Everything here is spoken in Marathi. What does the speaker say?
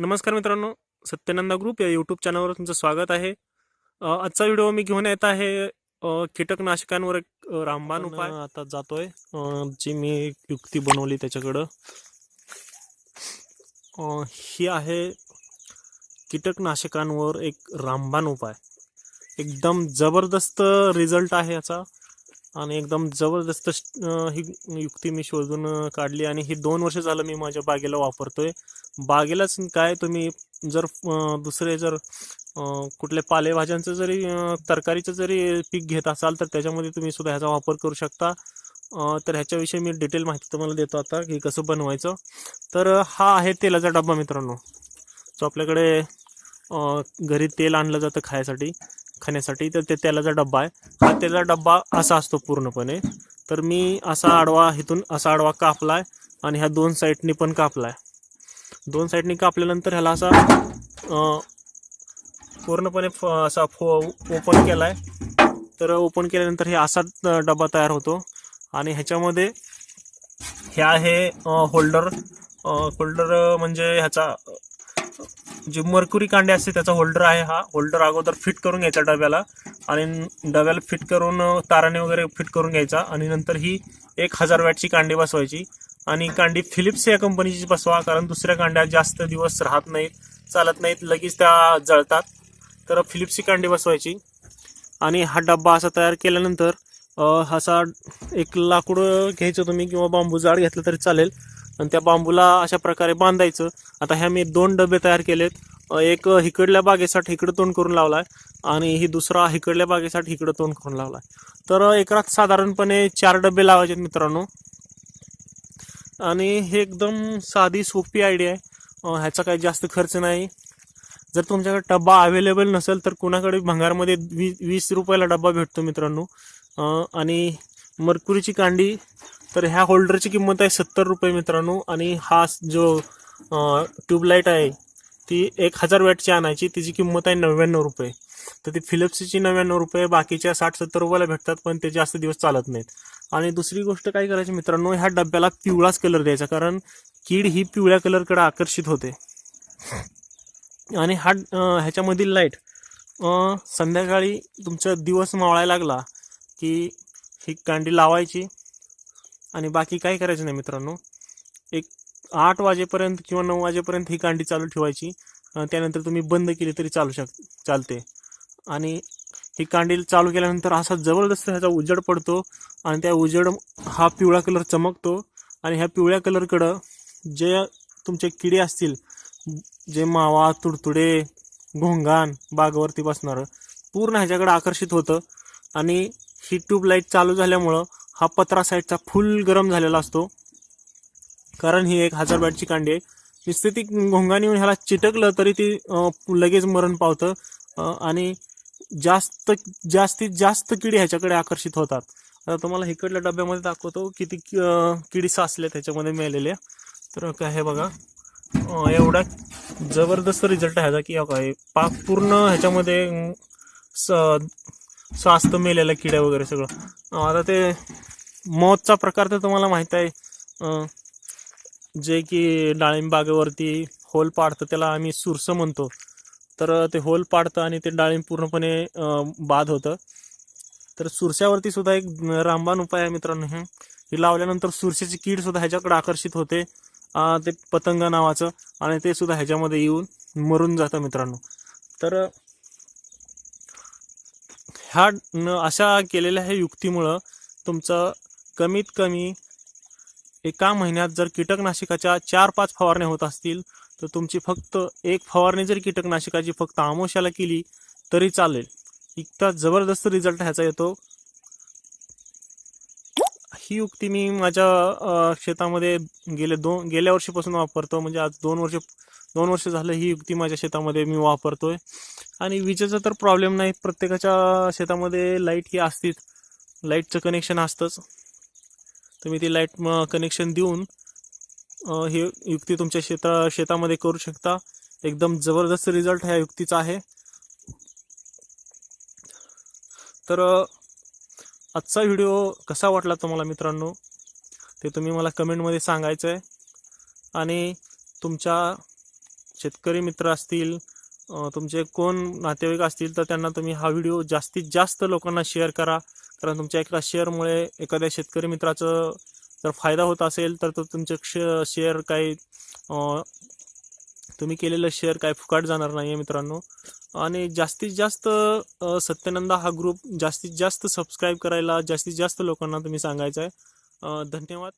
नमस्कार मित्रांनो सत्यनंदा ग्रुप या यूट्यूब चॅनलवर तुमचं स्वागत आहे. आजचा व्हिडिओ मी घेऊन येत आहे कीटकनाशकांवर एक रामबाण उपाय. आता जातोय. जी मी युक्ती बनवली त्याच्याकडं. ही आहे कीटकनाशकांवर एक रामबाण उपाय. एकदम जबरदस्त रिझल्ट आहे याचा. आणि एकदम जबरदस्त ही युक्ती मी शोधून काढली आणि ही दोन वर्ष झालं मी माझ्या बागेला वापरतोय. बागेलाच काय तुम्ही जर दुसरे जर कुठल्या पालेभाज्यांचं जरी तरकारीचं जरी पीक घेत असाल तर त्याच्यामध्ये तुम्ही सुद्धा ह्याचा वापर करू शकता. तर ह्याच्याविषयी मी डिटेल माहिती तुम्हाला देतो आता की कसं बनवायचं. तर हा आहे तेलाचा डब्बा मित्रांनो. जो आपल्याकडे घरी तेल आणलं जातं खायसाठी. खाण्यासाठी तर ते तेलाचा डब्बा आहे. हा तेलाचा डब्बा असा असतो पूर्णपणे. तर मी असा आडवा इथून असा आडवा कापलाय आणि ह्या दोन साईडनी पण कापलाय. दोन साईडनी कापल्यानंतर ह्याला असा पूर्णपणे फ- असा फो ओपन केलाय. तर ओपन केल्यानंतर हे असा डब्बा डबा तयार होतो. आणि ह्याच्यामध्ये हे आहे होल्डर होल्डर म्हणजे ह्याचा जे मरकुरी कांडे असते त्याचा होल्डर आहे हा. होल्डर अगोदर फिट करून घ्यायचा डब्याला आणि डब्याला फिट करून ताराने वगैरे फिट करून घ्यायचा आणि नंतर ही एक हजार वॅटची कांडी बसवायची. आणि कांडी फिलिप्स या कंपनीची बसवा कारण दुसऱ्या कांड्या जास्त दिवस राहत नाहीत चालत नाहीत लगेच त्या जळतात. तर फिलिप्सची कांडी बसवायची. आणि हा डब्बा असा तयार केल्यानंतर असा एक लाकूड घ्यायचं तुम्ही किंवा बांबू जाड घेतलं तरी चालेल. आणि त्या बांबूला अशा प्रकारे बांधायचं. आता ह्या मी दोन डबे तयार केलेत. एक हिकडल्या बागेसाठी इकडं तोंड करून लावलाय आणि ही दुसरा हिकडल्या बागेसाठी इकडं तोंड करून लावलाय. तर एकरात साधारणपणे चार डबे लावायचे मित्रांनो. आणि हे एकदम साधी सोपी आयडिया आहे. ह्याचा काही जास्त खर्च नाही. जर तुमच्याकडे डब्बा अवेलेबल नसेल तर कुणाकडे भंगारमध्ये वी वीस रुपयाला डब्बा भेटतो मित्रांनो. आणि मरकुरीची कांडी तर ह्या होल्डरची किंमत आहे सत्तर रुपये मित्रांनो. आणि हा जो ट्यूबलाईट आहे ती एक हजार वॅटची आणायची. तिची किंमत आहे नव्याण्णव रुपये. तर ती फिलिप्सची नव्याण्णव रुपये बाकीच्या साठ सत्तर रुपयाला भेटतात पण ते जास्त दिवस चालत नाहीत. आणि दुसरी गोष्ट काय करायची मित्रांनो ह्या डब्याला पिवळाच कलर द्यायचा कारण कीड ही पिवळ्या कलरकडे आकर्षित होते. आणि हा ह्याच्यामधील लाइट संध्याकाळी तुमचा दिवस मावळायला लागला की ही कांडी लावायची आणि बाकी काय करायचं नाही मित्रांनो. एक आठ वाजेपर्यंत किंवा नऊ वाजेपर्यंत ही कांडी चालू ठेवायची. त्यानंतर तुम्ही बंद केली तरी चालू शक चालते. आणि ही कांडी चालू केल्यानंतर असा जबरदस्त ह्याचा उजड पडतो आणि त्या उजड हा पिवळा कलर चमकतो. आणि ह्या पिवळ्या कलरकडं जे तुमचे किडे असतील जे मावा तुडतुडे घोंगान बागावरती बसणारं पूर्ण ह्याच्याकडे आकर्षित होतं. आणि ही ट्यूबलाईट चालू झाल्यामुळं हा पत्रा साईडचा फुल गरम झालेला असतो. कारण ही एक हजार बॅटची कांडी आहे. नुसती ती घोंगाने येऊन ह्याला चिटकलं तरी ती लगेच मरण पावतं. आणि जास्त जास्तीत जास्त किडी ह्याच्याकडे आकर्षित होतात. आता तुम्हाला इकडल्या डब्यामध्ये दाखवतो किती किडी साचल्या त्याच्यामध्ये मेलेल्या. तर काय हे बघा. एवढा जबरदस्त रिझल्ट आहे ह्याचा की काय पाक पूर्ण ह्याच्यामध्ये स स्वास्थ मेलेल्या किड्या वगैरे सगळं. आता ते मौजचा प्रकार तर तुम्हाला माहीत आहे. जे की डाळिंबागेवरती होल पाडतं त्याला आम्ही सुरसं म्हणतो. तर ते होल पाडतं आणि ते डाळिंब पूर्णपणे बाद होतं. तर सुरशावरती सुद्धा एक रामबाण उपाय आहे मित्रांनो हे. हे लावल्यानंतर सुरशाची कीड सुद्धा ह्याच्याकडे आकर्षित होते. ते पतंग नावाचं आणि ते सुद्धा ह्याच्यामध्ये येऊन मरून जातं मित्रांनो. तर ह्या न- अशा केलेल्या ह्या युक्तीमुळं तुमचं कमीत कमी एका महिन्यात जर कीटकनाशकाच्या चार पाच फवारण्या होत असतील तर तुमची फक्त एक फवारणी जरी कीटकनाशकाची फक्त आमोशाला केली तरी चालेल. इतका जबरदस्त रिझल्ट ह्याचा येतो. ही युक्ती मी माझ्या शेतामध्ये गेले दोन गेल्या वर्षीपासून वापरतो. म्हणजे आज दोन वर्ष दोन वर्ष झालं ही युक्ती माझ्या शेतामध्ये मी वापरतोय. आणि विजेचा तर प्रॉब्लेम नाही. प्रत्येकाच्या शेतामध्ये लाइट ही असतीच लाईटचं कनेक्शन असतंच. तुम्ही ती लाइट कनेक्शन देऊन ही युक्ती तुमच्या शेता शेतामध्ये करू शकता. एकदम जबरदस्त रिझल्ट ह्या युक्तीचा आहे. तर आजचा व्हिडिओ कसा वाटला तुम्हाला मित्रांनो? ते तुम्ही मला कमेंटमध्ये सांगायचं आहे आणि तुमच्या शेतकरी मित्र असतील तुमचे कोण नातेवाईक असतील तर त्यांना तुम्ही हा व्हिडिओ जास्तीत जास्त लोकांना शेअर करा. कारण तुमच्या एका शेअरमुळे एखाद्या शेतकरी मित्राचं जर फायदा होत असेल तर तो तुमचे शे शेअर काही तुम्ही केलेलं शेअर काय फुकाट जाणार नाही आहे मित्रांनो. आणि जास्तीत जास्त सत्यनंदा हा ग्रुप जास्तीत जास्त सबस्क्राईब करायला जास्तीत जास्त लोकांना तुम्ही सांगायचं आहे धन्यवाद.